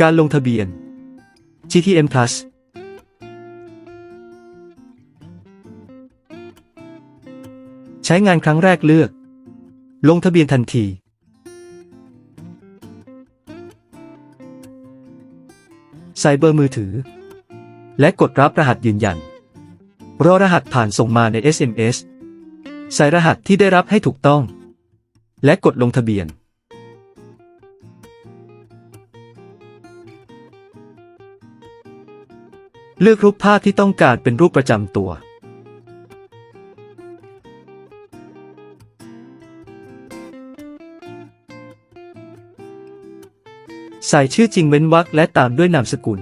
การลงทะเบียน GTM Plus ใช้งานครั้งแรกเลือก ลงทะเบียนทันที ใส่เบอร์มือถือ และกดรับรหัสยืนยัน รอรหัสผ่านส่งมาใน SMS ใส่รหัสที่ได้รับให้ถูกต้อง และกดลงทะเบียน เลือกรูปภาพที่ต้องการเป็นรูปประจำตัว ใส่ชื่อจริงเว้นวรรคและตามด้วยนามสกุล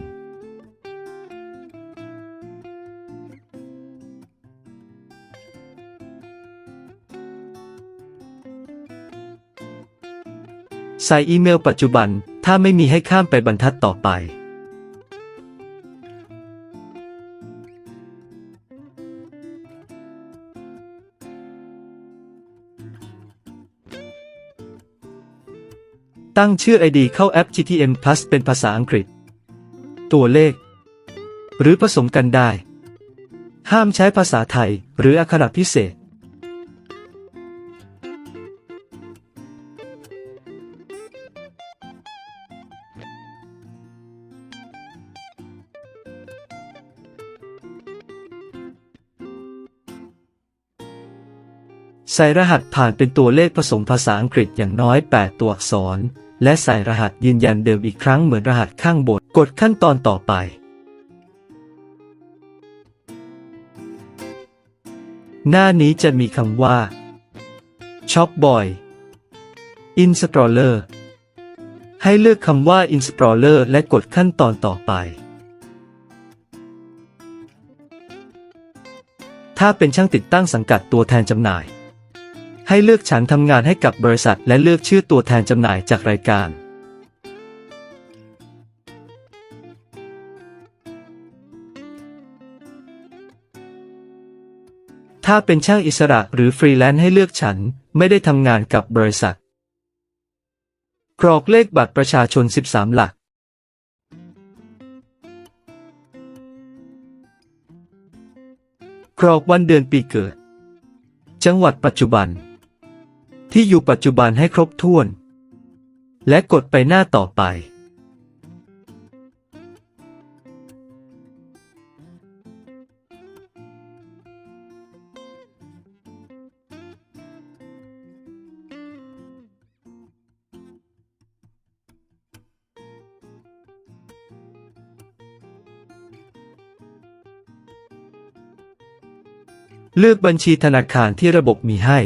ใส่อีเมลปัจจุบัน ถ้าไม่มีให้ข้ามไปบรรทัดต่อไป ตั้งชื่อ ID เข้าแอป GTM Plus เป็นภาษาอังกฤษ ตัวเลข หรือผสมกันได้ ห้ามใช้ภาษาไทย หรืออักขระพิเศษ ใส่รหัสผ่านเป็นตัวเลขผสมภาษาอังกฤษอย่างน้อย 8 ตัวอักษร และใส่รหัสยืนยันเดิมอีกครั้งเหมือนรหัสข้างบน กดขั้นตอนต่อไป หน้านี้จะมีคำว่า Shop Boy Installer ให้เลือกคำว่า Installer และกดขั้นตอนต่อไป ถ้าเป็นช่างติดตั้งสังกัดตัวแทนจำหน่าย ให้เลือกฉันทำงานให้กับบริษัท และเลือกชื่อตัวแทนจำหน่ายจากรายการ ถ้าเป็นช่างอิสระหรือฟรีแลนซ์ให้เลือกฉันไม่ได้ทำงานกับบริษัท กรอกเลขบัตรประชาชน 13 หลักกรอกวันเดือนปีเกิด จังหวัดปัจจุบัน ที่อยู่ปัจจุบันให้ครบถ้วน และกดไปหน้าต่อไป เลือกบัญชีธนาคารที่ระบบมีให้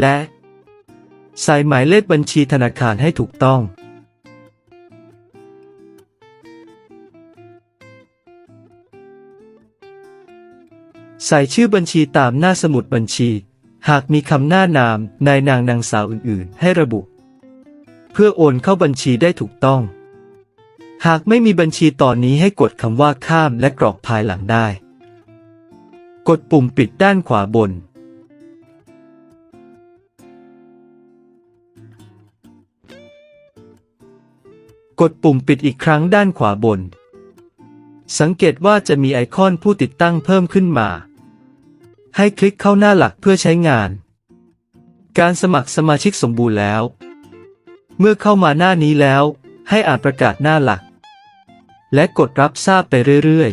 และใส่หมายเลขบัญชีธนาคารให้ถูกต้อง ใส่ชื่อบัญชีตามหน้าสมุดบัญชี หากมีคำหน้านามนายนางนางสาวอื่นๆ ให้ระบุ เพื่อโอนเข้าบัญชีได้ถูกต้อง หากไม่มีบัญชีตอนนี้ให้กดคำว่าข้ามและกรอกภายหลังได้ กดปุ่มปิดด้านขวาบน กดปุ่มปิดอีกครั้งด้านขวาบน สังเกตว่าจะมีไอคอนผู้ติดตั้งเพิ่มขึ้นมา ให้คลิกเข้าหน้าหลักเพื่อใช้งาน การสมัครสมาชิกสมบูรณ์แล้ว เมื่อเข้ามาหน้านี้แล้ว ให้อ่านประกาศหน้าหลัก และกดรับทราบไปเรื่อย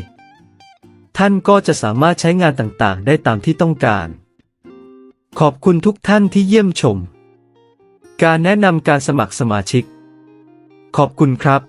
ๆ ท่านก็จะสามารถใช้งานต่างๆ ได้ตามที่ต้องการ ขอบคุณทุกท่านที่เยี่ยมชม การแนะนำการสมัครสมาชิก ขอบคุณครับ